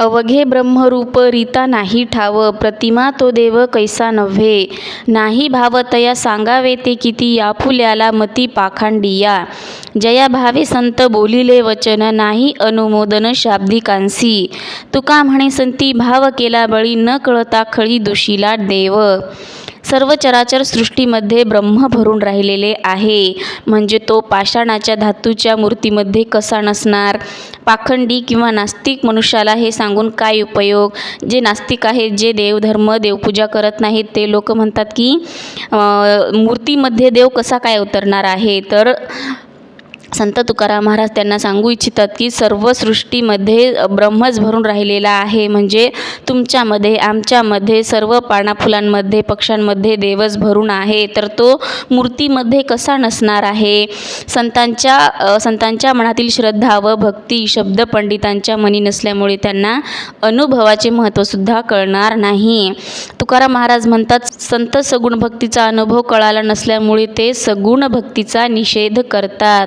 अवघे ब्रह्मरूप रीता नाही ठाव प्रतिमा तो देव कैसा नव्हे. नाही भावतया सांगावे ते किती या फुल्याला मती पाखांडिया. जया भावे संत बोलिले वचन नाही अनुमोदन शाब्दिकांसी तुका म्हणे संती भाव केला बळी न कळता खळी दुषीला देव. सर्व चराचर सृष्टीमध्ये ब्रह्म भरून राहिलेले आहे. म्हणजे तो पाषाणाच्या धातूच्या मूर्तीमध्ये कसा नसणार? पाखंडी किंवा नास्तिक मनुष्याला हे सांगून काय उपयोग? जे नास्तिक आहेत जे देवधर्म देवपूजा करत नाहीत ते लोक म्हणतात की मूर्तीमध्ये देव कसा काय उतरणार आहे? तर संत तुकाराम महाराज त्यांना सांगू इच्छितात की सर्व सृष्टीमध्ये ब्रह्मच भरून राहिलेला आहे. म्हणजे तुमच्यामध्ये आमच्यामध्ये सर्व पानाफुलांमध्ये पक्ष्यांमध्ये देवच भरून आहे. तर तो मूर्तीमध्ये कसा नसणार आहे? संतांच्या संतांच्या मनातील श्रद्धा व भक्ती शब्द पंडितांच्या मनी नसल्यामुळे त्यांना अनुभवाचे महत्त्वसुद्धा कळणार नाही. तुकाराम महाराज म्हणतात संत सगुण भक्तीचा अनुभव कळाला नसल्यामुळे ते सगुण भक्तीचा निषेध करतात.